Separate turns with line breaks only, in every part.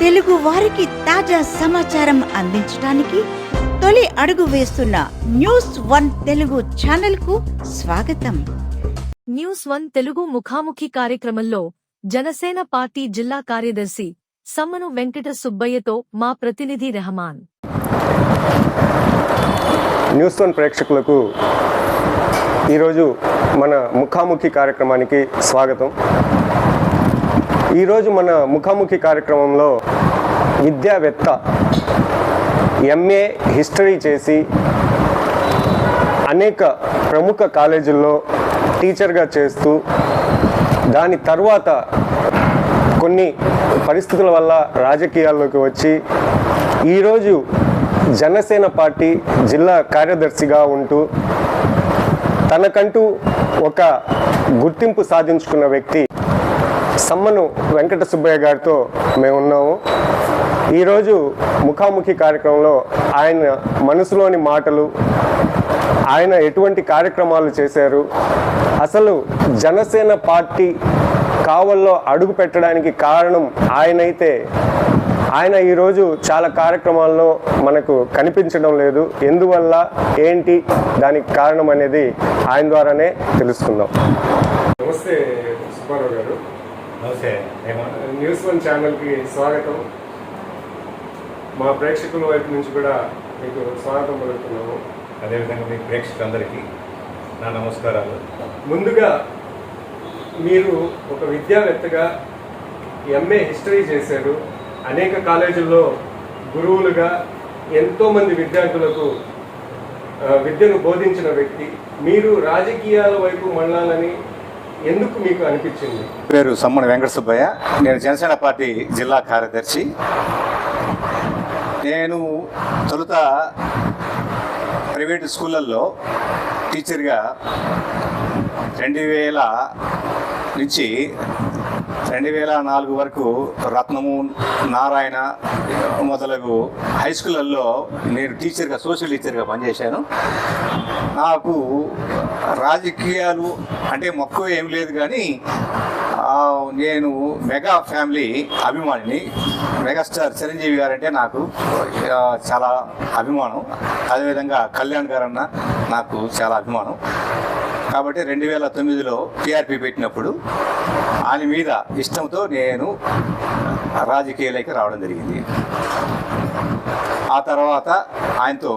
తెలుగు వారికి తాజా సమాచారం అందించడానికి తొలి అడుగు వేస్తున్న న్యూస్ వన్ తెలుగు ఛానల్కు స్వాగతం.
న్యూస్ వన్ తెలుగు ముఖాముఖి కార్యక్రమంలో జనసేన పార్టీ జిల్లా కార్యదర్శి సమ్మను వెంకట సుబ్బయ్యతో మా ప్రతినిధి రెహమాన్.
న్యూస్ వన్ ప్రేక్షకులకు ఈరోజు మన ముఖాముఖి కార్యక్రమానికి స్వాగతం. ఈరోజు మన ముఖాముఖి కార్యక్రమంలో విద్యావేత్త ఎంఏ హిస్టరీ చేసి అనేక ప్రముఖ కాలేజీల్లో టీచర్గా చేస్తూ దాని తర్వాత కొన్ని పరిస్థితుల వల్ల రాజకీయాల్లోకి వచ్చి ఈరోజు జనసేన పార్టీ జిల్లా కార్యదర్శిగా ఉంటూ తనకంటూ ఒక గుర్తింపు సాధించుకున్న వ్యక్తి సమ్మను వెంకట సుబ్బయ్య గారితో మేము ఉన్నాము ఈరోజు ముఖాముఖి కార్యక్రమంలో ఆయన మనసులోని మాటలు ఆయన ఎటువంటి కార్యక్రమాలు చేశారు అసలు జనసేన పార్టీ కావల్లో అడుగు పెట్టడానికి కారణం ఆయనైతే. ఆయన ఈరోజు చాలా కార్యక్రమాల్లో మనకు కనిపించడం లేదు. ఎందువల్ల ఏంటి దానికి కారణం అనేది ఆయన ద్వారానే తెలుసుకుందాం నమస్తే సుబ్బారావు గారు.
నమస్తే.
న్యూస్ వన్ ఛానల్కి స్వాగతం. మా ప్రేక్షకుల వైపు నుంచి కూడా మీకు స్వాగతం పలుకుతున్నాము.
అదేవిధంగా మీ ప్రేక్షకులందరికీ నా నమస్కారాలు.
ముందుగా మీరు ఒక విద్యావేత్తగా ఎంఏ హిస్టరీ చేశారు. అనేక కాలేజీల్లో గురువులుగా ఎంతోమంది విద్యార్థులకు విద్యను బోధించిన వ్యక్తి. మీరు రాజకీయాల వైపు మళ్ళాలని ఎందుకు మీకు అనిపించింది?
పేరు సమ్మని వెంకట సుబ్బయ్య నేను జనసేన పార్టీ జిల్లా కార్యదర్శి. నేను తొలుత ప్రైవేట్ స్కూళ్ళల్లో టీచర్గా రెండు వేల నుంచి రెండు వేల నాలుగు వరకు రత్నము నారాయణ మొదలగు హై స్కూళ్ళల్లో నేను టీచర్గా సోషల్ టీచర్గా పనిచేశాను. నాకు రాజకీయాలు అంటే మక్కువ ఏం లేదు కానీ నేను మెగా ఫ్యామిలీ అభిమానిని మెగాస్టార్ చిరంజీవి గారంటే నాకు చాలా అభిమానం. అదేవిధంగా కళ్యాణ్ గారన్న నాకు చాలా అభిమానం. కాబట్టి రెండు వేల తొమ్మిదిలో టీఆర్పీ పెట్టినప్పుడు ఆయన మీద ఇష్టంతో నేను రాజకీయాలకి రావడం జరిగింది. ఆ తర్వాత ఆయనతో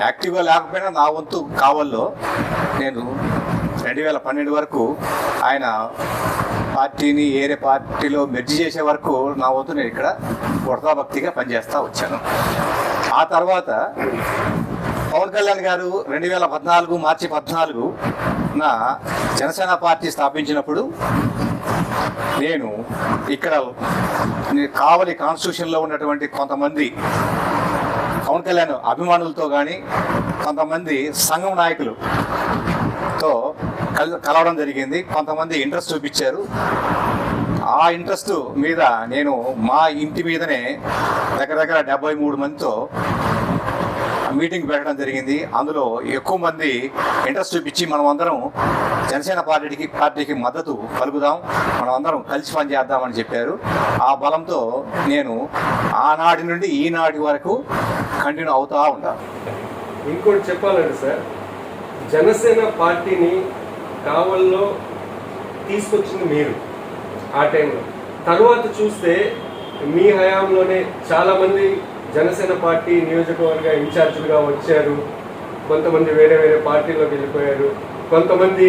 యాక్టివ్గా లేకపోయినా నా వంతు కావల్లో నేను రెండు వేల పన్నెండు వరకు ఆయన పార్టీని ఏరే పార్టీలో మెర్జి చేసే వరకు నా వంతు నేను ఇక్కడ వృధాభక్తిగా పనిచేస్తూ వచ్చాను. ఆ తర్వాత పవన్ కళ్యాణ్ గారు రెండు వేల పద్నాలుగు మార్చి పద్నాలుగు నా జనసేన పార్టీ స్థాపించినప్పుడు నేను ఇక్కడ కావలి కాన్స్టిట్యూషన్లో ఉన్నటువంటి కొంతమంది పవన్ కళ్యాణ్ అభిమానులతో కానీ కొంతమంది సంఘం నాయకులుతో కల కలవడం జరిగింది. కొంతమంది ఇంట్రెస్ట్ చూపించారు. ఆ ఇంట్రెస్ట్ మీద నేను మా ఇంటి మీదనే దగ్గర దగ్గర డెబ్బై మూడు మందితో మీటింగ్ పెట్టడం జరిగింది. అందులో ఎక్కువ మంది ఇంట్రెస్ట్ చూపించి మనం అందరం జనసేన పార్టీకి పార్టీకి మద్దతు పలుకుదాం. మనం అందరం కలిసి పనిచేద్దామని చెప్పారు. ఆ బలంతో నేను ఆనాటి నుండి ఈనాటి వరకు కంటిన్యూ అవుతా ఉంటాను
ఇంకోటి చెప్పాలంటే సార్ జనసేన పార్టీని కావల్లో తీసుకొచ్చింది మీరు ఆ టైంలో. తర్వాత చూస్తే మీ హయాంలోనే చాలా మంది జనసేన పార్టీ నియోజకవర్గ ఇన్ఛార్జీలుగా వచ్చారు. కొంతమంది వేరే వేరే పార్టీలో వెళ్ళిపోయారు. కొంతమంది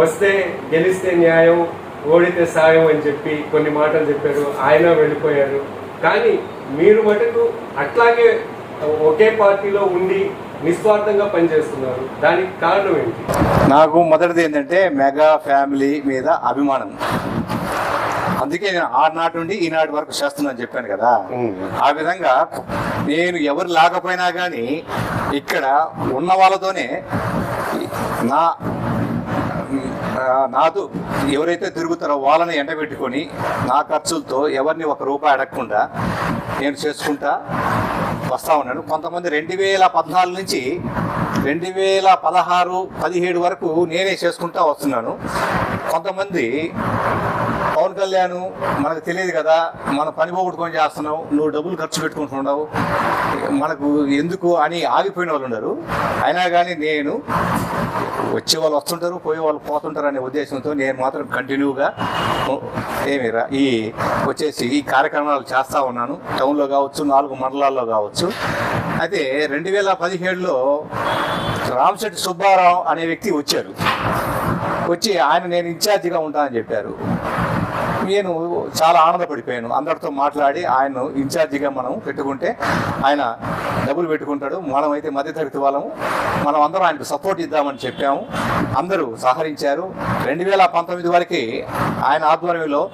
వస్తే గెలిస్తే న్యాయం ఓడితే సాయం అని చెప్పి కొన్ని మాటలు చెప్పారు. ఆయన వెళ్ళిపోయారు. కానీ మీరు మటుకు అట్లాగే ఒకే పార్టీలో ఉండి నిస్వార్థంగా పనిచేస్తున్నారు. దానికి కారణం ఏంటి?
నాకు మొదటిది ఏంటంటే మెగా ఫ్యామిలీ మీద అభిమానం. అందుకే నేను ఆనాటి నుండి ఈనాటి వరకు చేస్తున్నాను చెప్పాను కదా. ఆ విధంగా నేను ఎవరు లేకపోయినా కానీ ఇక్కడ ఉన్న వాళ్ళతోనే నా నాతో ఎవరైతే తిరుగుతారో వాళ్ళని ఎండబెట్టుకొని నా ఖర్చులతో ఎవరిని ఒక రూపాయి అడగకుండా నేను చేసుకుంటా వస్తా ఉన్నాను. కొంతమంది రెండు వేల పద్నాలుగు నుంచి రెండు వేల పదహారు పదిహేడు వరకు నేనే చేసుకుంటా వస్తున్నాను. కొంతమంది పవన్ కళ్యాణ్ మనకు తెలియదు కదా మన పని పోగొట్టుకొని చేస్తున్నావు నువ్వు డబ్బులు ఖర్చు పెట్టుకుంటున్నావు మనకు ఎందుకు అని ఆగిపోయిన వాళ్ళు ఉన్నారు అయినా కానీ నేను వచ్చే వాళ్ళు వస్తుంటారు పోయే వాళ్ళు పోతుంటారు అనే ఉద్దేశంతో నేను మాత్రం కంటిన్యూగా ఏమిరా ఈ వచ్చేసి ఈ కార్యక్రమాలు చేస్తూ ఉన్నాను. టౌన్లో కావచ్చు నాలుగు మండలాల్లో కావచ్చు. అయితే రెండు వేల పదిహేడులో రామశెట్టి సుబ్బారావు అనే వ్యక్తి వచ్చారు. వచ్చి ఆయన నేను ఇన్ఛార్జిగా ఉంటానని చెప్పారు. నేను చాలా ఆనందపడిపోయాను. అందరితో మాట్లాడి ఆయన ఇన్ఛార్జిగా మనం పెట్టుకుంటే ఆయన డబ్బులు పెట్టుకుంటాడు. మనం అయితే మధ్యతరగతి వాళ్ళము. మనం అందరం ఆయనకు సపోర్ట్ ఇద్దామని చెప్పాము. అందరూ సహకరించారు. రెండు వేల పంతొమ్మిది వరకు ఆయన ఆధ్వర్యంలో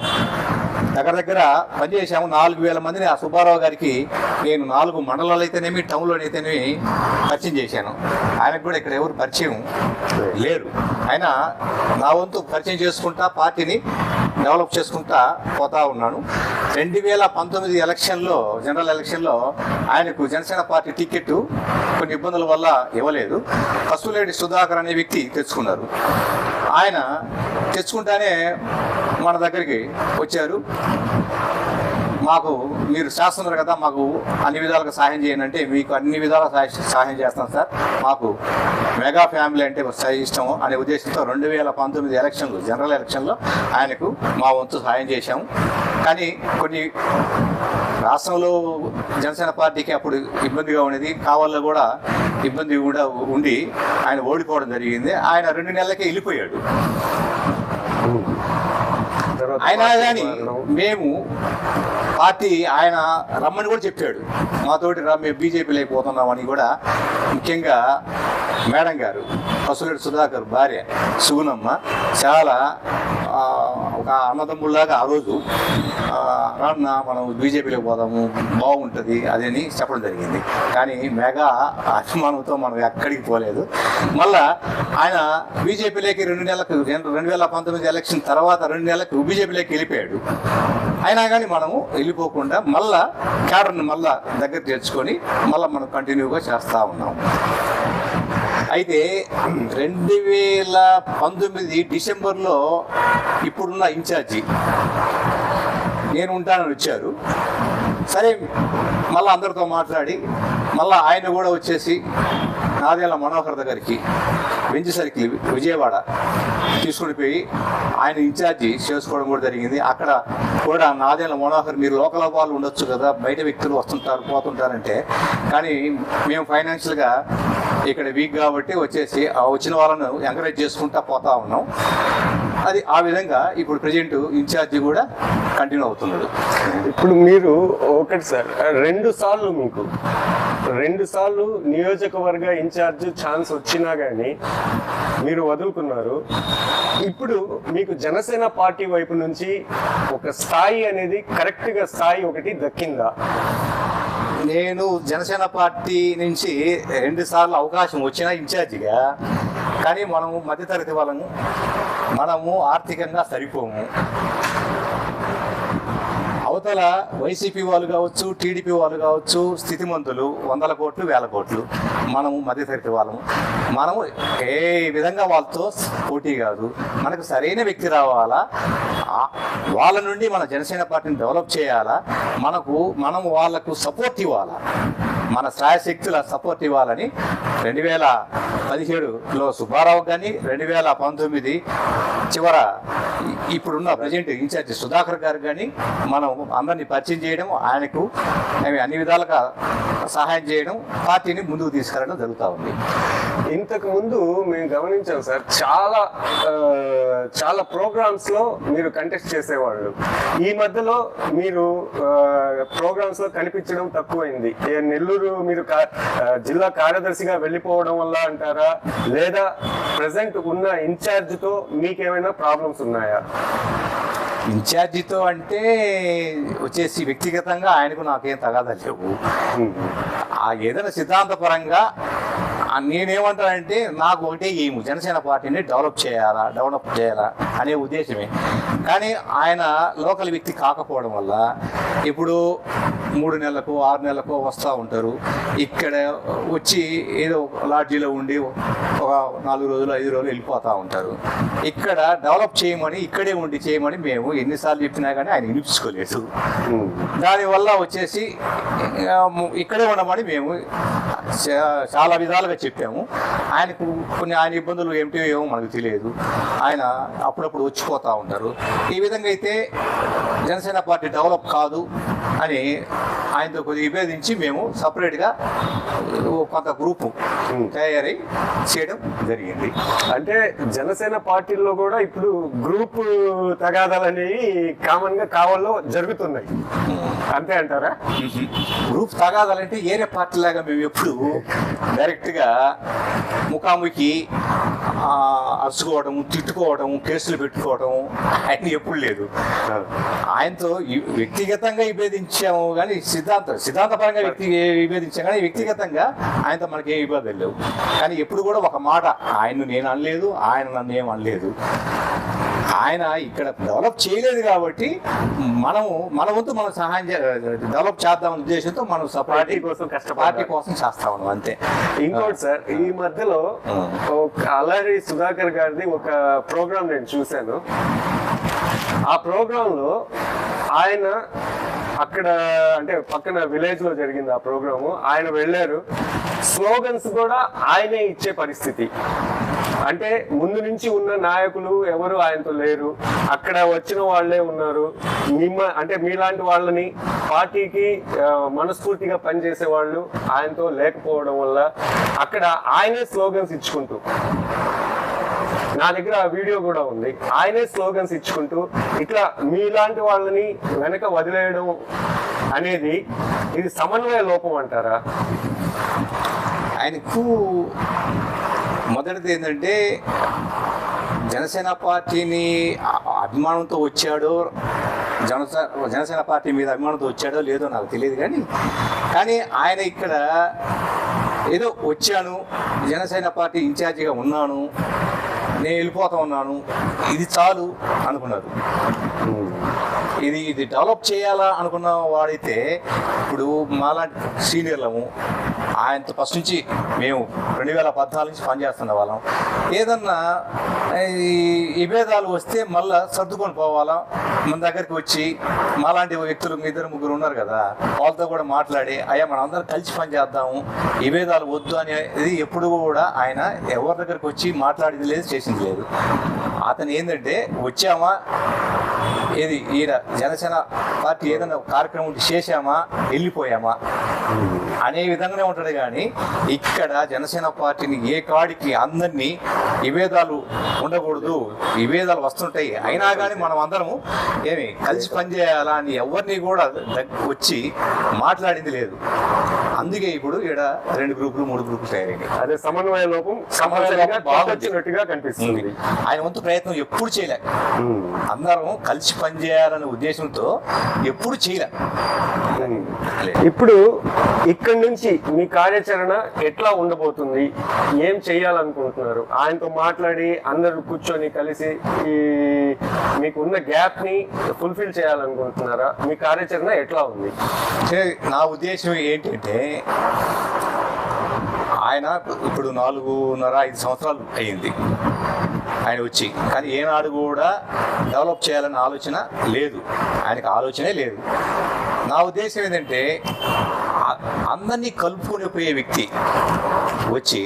దగ్గర దగ్గర పనిచేసాము నాలుగు వేల మందిని ఆ సుబ్బారావు గారికి నేను నాలుగు మండలాలు అయితేనేమి టౌన్లోనే అయితేనేమి పరిచయం చేశాను. ఆయనకు కూడా ఇక్కడ ఎవరు పరిచయం లేరు. ఆయన నా వంతు పరిచయం చేసుకుంటా పార్టీని డెవలప్ చేసుకుంటా పోతా ఉన్నాను. రెండు వేల పంతొమ్మిది ఎలక్షన్లో జనరల్ ఎలక్షన్లో ఆయనకు జనసేన పార్టీ టికెట్ కొన్ని ఇబ్బందుల వల్ల ఇవ్వలేదు. కస్తులేడి సుధాకర్ అనే వ్యక్తి తెచ్చుకున్నారు. ఆయన తెచ్చుకుంటానే మన దగ్గరికి వచ్చారు. మాకు మీరు చేస్తున్నారు కదా మాకు అన్ని విధాలుగా సహాయం చేయండి అంటే మీకు అన్ని విధాలుగా సహాయ- సహాయం చేస్తాం సార్. మాకు మెగా ఫ్యామిలీ అంటే స- ఇష్టం అనే ఉద్దేశంతో రెండు వేల పంతొమ్మిది ఎలక్షన్లు జనరల్ ఎలక్షన్లో ఆయనకు మా వంతు సహాయం చేశాము. కానీ కొన్ని రాష్ట్రంలో జనసేన పార్టీకి అప్పుడు ఇబ్బందిగా ఉండేది. కావాలో కూడా ఇబ్బంది కూడా ఉండి ఆయన ఓడిపోవడం జరిగింది. ఆయన రెండు నెలలకే వెళ్ళిపోయాడు. అయినా
పార్టీ
కానీ. మేము పార్టీ ఆయన రమ్మని కూడా చెప్పాడు. మాతోటి రా మేము బీజేపీలో అయిపోతున్నామని కూడా ముఖ్యంగా మేడం గారు పసులేడు సుధాకర్ భార్య సుగుణమ్మ చాలా ఒక అన్నదమ్ముళ్ళగా ఆ రోజు ఆ, రాన్న మనం బీజేపీలోకి పోదాము బాగుంటుంది అదని చెప్పడం జరిగింది. కానీ మెగా అభిమానంతో మనం ఎక్కడికి పోలేదు. మళ్ళా ఆయన బీజేపీలోకి రెండు నెలలకు రెండు వేల పంతొమ్మిది ఎలక్షన్ తర్వాత రెండు నెలలకు బీజేపీలోకి వెళ్ళిపోయాడు. అయినా కానీ మనము వెళ్ళిపోకుండా మళ్ళా క్యాడర్ని మళ్ళా దగ్గర చేర్చుకొని మళ్ళీ మనం కంటిన్యూగా చేస్తూ ఉన్నాం. అయితే రెండు వేల పంతొమ్మిది డిసెంబర్లో ఇప్పుడున్న ఇన్ఛార్జి నేను ఉంటానని వచ్చారు. సరే మళ్ళీ అందరితో మాట్లాడి మళ్ళీ ఆయన కూడా వచ్చేసి నాదేళ్ళ మనోహర్ దగ్గరికి వెంచి సర్కిల్ విజయవాడ తీసుకుని పోయి ఆయన ఇన్ఛార్జి చేసుకోవడం కూడా జరిగింది. అక్కడ కూడా నాదేళ్ళ మనోహర్ మీరు లోకల్ వాళ్ళు ఉండొచ్చు కదా బయట వ్యక్తులు వస్తుంటారు పోతుంటారంటే. కానీ మేము ఫైనాన్షియల్గా ఇక్కడ వీక్ కాబట్టి వచ్చేసి ఆ వచ్చిన వాళ్ళను ఎంకరేజ్ చేసుకుంటా పోతా ఉన్నాం. అది ఆ విధంగా ఇప్పుడు ప్రజెంట్ ఇన్ఛార్జి కూడా కంటిన్యూ అవుతున్నాడు.
ఇప్పుడు మీరు ఒకటి సార్ రెండు సార్లు మీకు రెండు సార్లు నియోజకవర్గ ఇన్ఛార్జ్ ఛాన్స్ వచ్చినా కానీ మీరు వదులుకున్నారు. ఇప్పుడు మీకు జనసేన పార్టీ వైపు నుంచి ఒక స్థాయి అనేది కరెక్ట్గా స్థాయి ఒకటి దక్కిందా?
నేను జనసేన పార్టీ నుంచి రెండు సార్లు అవకాశం వచ్చిన ఇన్ఛార్జిగా కానీ మనము మధ్యతరగతి వాళ్ళము మనము ఆర్థికంగా సరిపోము. అవతల వైసీపీ వాళ్ళు కావచ్చు టీడీపీ వాళ్ళు కావచ్చు స్థితిమంతులు వందల కోట్లు వేల కోట్లు. మనము మధ్యతరగతి వాళ్ళము. మనము ఏ విధంగా వాళ్ళతో పోటీ కాదు. మనకు సరైన వ్యక్తి రావాలా? వాళ్ళ నుండి మన జనసేన పార్టీని డెవలప్ చేయాలా? మనకు మనం వాళ్ళకు సపోర్ట్ ఇవ్వాలా? మన శ్రాయశక్తుల సపోర్ట్ ఇవ్వాలని రెండు వేల పదిహేడులో సుబ్బారావు కానీ రెండు వేల పంతొమ్మిది చివర ఇప్పుడున్న ప్రజెంట్ ఇన్ఛార్జ్ సుధాకర్ గారు కానీ మనం అందరినీ పరిచయం చేయడం ఆయనకు అన్ని విధాలుగా సహాయం చేయడం పార్టీని ముందుకు తీసుకెళ్ళడం జరుగుతూ ఉంది.
ఇంతకు ముందు మేము గమనించాం సార్ చాలా చాలా ప్రోగ్రామ్స్లో మీరు కంటెస్ట్ చేసేవాళ్ళు. ఈ మధ్యలో మీరు ప్రోగ్రామ్స్లో కనిపించడం తక్కువైంది. నెల్లూరు మీరు జిల్లా కార్యదర్శిగా వెళ్ళిపోవడం వల్ల అంటారా? లేదా ప్రజెంట్ ఉన్న ఇన్ఛార్జ్తో మీకేమైనా ప్రాబ్లమ్స్ ఉన్నాయా?
ఇన్ఛార్జితో అంటే వచ్చేసి వ్యక్తిగతంగా ఆయనకు నాకేం తగాదా లేవు. ఆ ఏదైనా సిద్ధాంతపరంగా నేనేమంటానంటే నాకు ఒకటే ఏము జనసేన పార్టీని డెవలప్ చేయాలా డెవలప్ చేయాలా అనే ఉద్దేశమే. కానీ ఆయన లోకల్ వ్యక్తి కాకపోవడం వల్ల ఇప్పుడు మూడు నెలలకు ఆరు నెలలకు వస్తూ ఉంటారు. ఇక్కడ వచ్చి ఏదో లాడ్జీలో ఉండి ఒక నాలుగు రోజులు ఐదు రోజులు వెళ్ళిపోతూ ఉంటారు. ఇక్కడ డెవలప్ చేయమని ఇక్కడే ఉండి చేయమని మేము ఎన్నిసార్లు చెప్పినా కానీ ఆయన వినిపించుకోలేదు. దానివల్ల వచ్చేసి ఇక్కడే ఉండమని మేము చాలా విధాలుగా చెప్పాము. ఆయనకు కొన్ని ఆయన ఇబ్బందులు ఏమిటో ఏమో మనకు తెలియదు. ఆయన అప్పుడప్పుడు వచ్చిపోతూ ఉంటారు. ఈ విధంగా అయితే జనసేన పార్టీ డెవలప్ కాదు అని ఆయనతో కొద్దిగా విభేదించి మేము సపరేట్గా కొంత గ్రూపు తయారై చేయడం జరిగింది.
అంటే జనసేన పార్టీల్లో కూడా ఇప్పుడు గ్రూప్ తగాదాలు అనేవి కామన్గా కావాలో జరుగుతున్నాయి. అంతే అంటారా?
గ్రూప్ తగాదాలంటే ఏరే పార్టీ లాగా మేము ఎప్పుడు డైరెక్ట్గా ముఖాముఖి అరుచుకోవడం తిట్టుకోవడం కేసులు పెట్టుకోవడం ఆయన ఎప్పుడు లేదు. ఆయనతో వ్యక్తిగతంగా విభేదించాము కానీ సిద్ధాంత సిద్ధాంతపరంగా వ్యక్తి విభేదించాం కానీ వ్యక్తిగతంగా ఆయనతో మనకి ఏ విభేదాలు లేవు. కానీ ఎప్పుడు కూడా ఒక మాట ఆయన్ను నేను అనలేదు ఆయన నన్ను ఏం అనలేదు. ఆయన ఇక్కడ డెవలప్ చేయలేదు కాబట్టి మనము మన వంతు మనం సహాయం డెవలప్ చేద్దాం ఉద్దేశంతో మనం
పార్టీ కోసం కష్టపడాలి
పార్టీ కోసం చేస్తా ఉన్నాం అంతే.
ఇంకోటి సార్ ఈ మధ్యలో అల్లరి సుధాకర్ గారిది ఒక ప్రోగ్రామ్ నేను చూశాను. ఆ ప్రోగ్రామ్లో ఆయన అక్కడ అంటే పక్కన విలేజ్లో జరిగింది ఆ ప్రోగ్రాము. ఆయన వెళ్ళారు. స్లోగన్స్ కూడా ఆయనే ఇచ్చే పరిస్థితి. అంటే ముందు నుంచి ఉన్న నాయకులు ఎవరు ఆయనతో లేరు. అక్కడ వచ్చిన వాళ్ళే ఉన్నారు. మిమ్మ అంటే మీలాంటి వాళ్ళని పార్టీకి మనస్ఫూర్తిగా పనిచేసే వాళ్ళు ఆయనతో లేకపోవడం వల్ల అక్కడ ఆయనే స్లోగన్స్ ఇచ్చుకుంటూ నా దగ్గర ఆ వీడియో కూడా ఉంది. ఆయనే స్లోగన్స్ ఇచ్చుకుంటూ ఇట్లా మీలాంటి వాళ్ళని వెనక వదిలేయడం అనేది ఇది సమన్వయ లోపం అంటారా?
ఆయనకు మొదటిది ఏంటంటే జనసేన పార్టీని అభిమానంతో వచ్చాడో జనసేన జనసేన పార్టీ మీద అభిమానంతో వచ్చాడో లేదో నాకు తెలియదు కానీ కానీ ఆయన ఇక్కడ ఏదో వచ్చాను జనసేన పార్టీ ఇన్ఛార్జిగా ఉన్నాను నేను వెళ్ళిపోతా ఉన్నాను. ఇది చాలు అనుకున్నారు. ఇది ఇది డెవలప్ చేయాలా అనుకున్న వాడైతే ఇప్పుడు మాలాంటి సీనియర్లము ఆయనతో ఫస్ట్ నుంచి మేము రెండు వేల పద్నాలుగు నుంచి పనిచేస్తున్న వాళ్ళం. ఏదన్నా ఈ విభేదాలు వస్తే మళ్ళా సర్దుకొని పోవాలా? మన దగ్గరికి వచ్చి మాలాంటి వ్యక్తులు ఇద్దరు ముగ్గురు ఉన్నారు కదా వాళ్ళతో కూడా మాట్లాడి అయ్యా మనం అందరం కలిసి పనిచేద్దాము విభేదాలు వద్దు అనేది ఎప్పుడు కూడా ఆయన ఎవరి దగ్గరికి వచ్చి మాట్లాడింది లేదు చేసింది లేదు. అతను ఏంటంటే వచ్చామా? ఏది ఈయన జనసేన పార్టీ ఏదైనా కార్యక్రమం చేశామా వెళ్ళిపోయామా? అనే విధంగానే ఉంటాడు కానీ ఇక్కడ జనసేన పార్టీని ఏ కాడికి అందరినీ విభేదాలు ఉండకూడదు విభేదాలు వస్తుంటాయి. అయినా కానీ మనం అందరము ఏమి కలిసి పనిచేయాలా అని ఎవరిని కూడా వచ్చి మాట్లాడింది లేదు. అందుకే ఇప్పుడు ఇక్కడ రెండు గ్రూపులు మూడు గ్రూపులు తయారైనాయి.
అదే సమన్వయ లోపం
సమన్వయ లోపం
కంపల్సరీగా
బాగుంది.
వచ్చినట్టుగా కనిపిస్తుంది.
ఆయన వంతు ప్రయత్నం ఎప్పుడు చేయలే.
ఉమ్.
అందరం కలిసి పనిచేయాలనే ఉద్దేశంతో ఎప్పుడు చేయలే.
ఇప్పుడు ఇక్కడి నుంచి మీ కార్యాచరణ ఎట్లా ఉండబోతుంది? ఏం చేయాలనుకుంటున్నారు? ఆయనతో మాట్లాడి అందరూ కూర్చొని కలిసి ఈ మీకు ఉన్న గ్యాప్ని ఫుల్ఫిల్ చేయాలనుకుంటున్నారా? మీ కార్యాచరణ ఎట్లా ఉంది?
నా ఉద్దేశం ఏంటంటే ఆయన ఇప్పుడు నాలుగున్నర ఐదు సంవత్సరాలు అయ్యింది. ఆయన వచ్చి కానీ ఏనాడు కూడా డెవలప్ చేయాలన్న ఆలోచన లేదు. ఆయనకు ఆలోచనే లేదు. నా ఉద్దేశం ఏంటంటే అందరినీ కలుపుకొని పోయే వ్యక్తి వచ్చి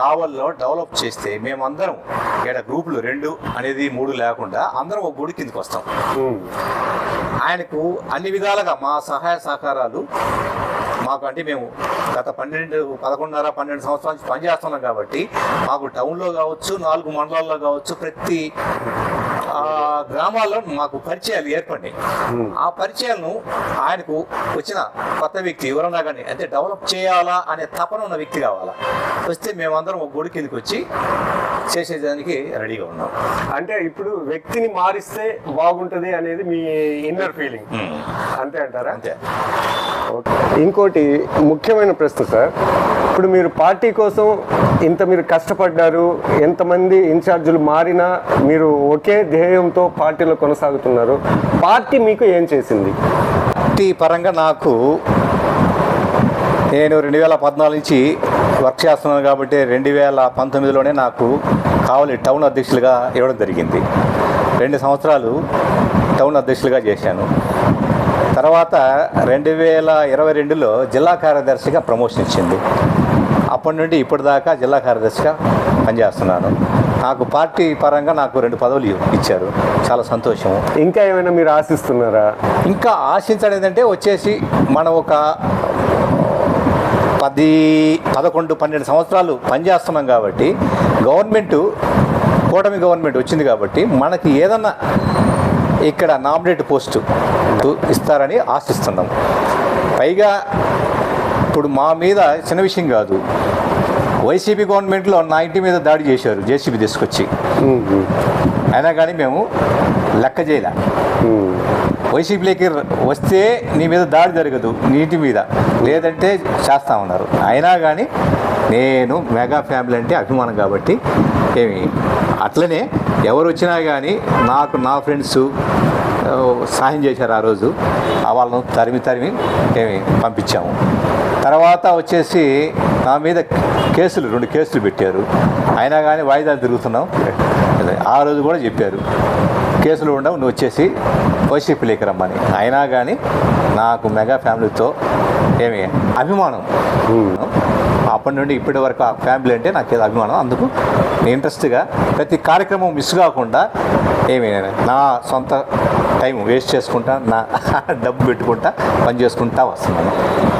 కావల్లో డెవలప్ చేస్తే మేమందరం ఇక్కడ గ్రూపులు రెండు అనేది మూడు లేకుండా అందరం ఒక గుడి కిందకి వస్తాం. ఆయనకు అన్ని విధాలుగా మా సహాయ సహకారాలు మాకు అంటే మేము గత పన్నెండు పదకొండున్నర పన్నెండు సంవత్సరాల నుంచి పనిచేస్తున్నాం కాబట్టి మాకు టౌన్లో కావచ్చు నాలుగు మండలాల్లో కావచ్చు ప్రతి ఆ, గ్రామాల్లో మాకు పరిచయాలు ఏర్పడినాయి. ఆ పరిచయాలను ఆయనకు వచ్చిన కొత్త వ్యక్తి ఎవరన్నా కానీ అంటే డెవలప్ చేయాలా అనే తపన ఉన్న వ్యక్తి కావాలా? వస్తే మేమందరం ఒక గుడి కిందకి వచ్చి చేసేదానికి రెడీగా ఉన్నాం.
అంటే ఇప్పుడు వ్యక్తిని మారిస్తే బాగుంటది అనేది మీ ఇన్నర్ ఫీలింగ్. అంతే అంటారా?
అంతే.
ఓకే. ఇంకోటి ముఖ్యమైన ప్రశ్న సార్. ఇప్పుడు మీరు పార్టీ కోసం ఇంత మీరు కష్టపడ్డారు ఎంతమంది ఇన్ఛార్జీలు మారినా మీరు ఒకే ధ్యేయంతో పార్టీలో కొనసాగుతున్నారు. పార్టీ మీకు ఏం చేసింది?
పార్టీ పరంగా నాకు నేను రెండు వేల పద్నాలుగు నుంచి వర్క్ చేస్తున్నాను కాబట్టి రెండు వేల పంతొమ్మిదిలోనే నాకు కావలి టౌన్ అధ్యక్షులుగా ఇవ్వడం జరిగింది. రెండు సంవత్సరాలు టౌన్ అధ్యక్షులుగా చేశాను. తర్వాత రెండు వేల ఇరవై రెండులో జిల్లా కార్యదర్శిగా ప్రమోషన్ ఇచ్చింది. అప్పటి నుండి ఇప్పటిదాకా జిల్లా కార్యదర్శిగా పనిచేస్తున్నాను. నాకు పార్టీ పరంగా నాకు రెండు పదవులు ఇచ్చారు. చాలా సంతోషము.
ఇంకా ఏమైనా మీరు ఆశిస్తున్నారా?
ఇంకా ఆశించడం ఏంటంటే వచ్చేసి మనం ఒక పది పదకొండు పన్నెండు సంవత్సరాలు పనిచేస్తున్నాం కాబట్టి గవర్నమెంట్ కూటమి గవర్నమెంట్ వచ్చింది కాబట్టి మనకి ఏదన్నా ఇక్కడ నామినేట్ పోస్టు ఇస్తారని ఆశిస్తున్నాం. పైగా ఇప్పుడు మా మీద చిన్న విషయం కాదు. వైసీపీ గవర్నమెంట్లో నా ఇంటి మీద దాడి చేశారు జేసీబీ తీసుకొచ్చి. అయినా కానీ మేము లెక్క చేయలే. వైసీపీలోకి వస్తే నీ మీద దాడి జరగదు నీటి మీద. లేదంటే చేస్తా ఉన్నారు. అయినా కానీ నేను మెగా ఫ్యామిలీ అంటే అభిమానం కాబట్టి ఏమి అట్లనే ఎవరు వచ్చినా కానీ నాకు నా ఫ్రెండ్స్ సహాయం చేశారు ఆ రోజు. వాళ్ళను తరిమి తరిమి ఏమి పంపించాము. తర్వాత వచ్చేసి నా మీద కేసులు రెండు కేసులు పెట్టారు. అయినా కానీ వాయిదాలు తిరుగుతున్నాం. ఆ రోజు కూడా చెప్పారు. కేసులు ఉండవు నువ్వు వచ్చేసి వైసీపీలోకి రమ్మని. అయినా కానీ నాకు మెగా ఫ్యామిలీతో ఏమి అభిమానం. అప్పటి నుండి ఇప్పటి వరకు ఆ ఫ్యామిలీ అంటే నాకు ఏదో అభిమానం. అందుకు నేను ఇంట్రెస్ట్గా ప్రతి కార్యక్రమం మిస్ కాకుండా ఏమి నా సొంత టైం వేస్ట్ చేసుకుంటా నా డబ్బు పెట్టుకుంటా పని చేసుకుంటా వస్తున్నాను.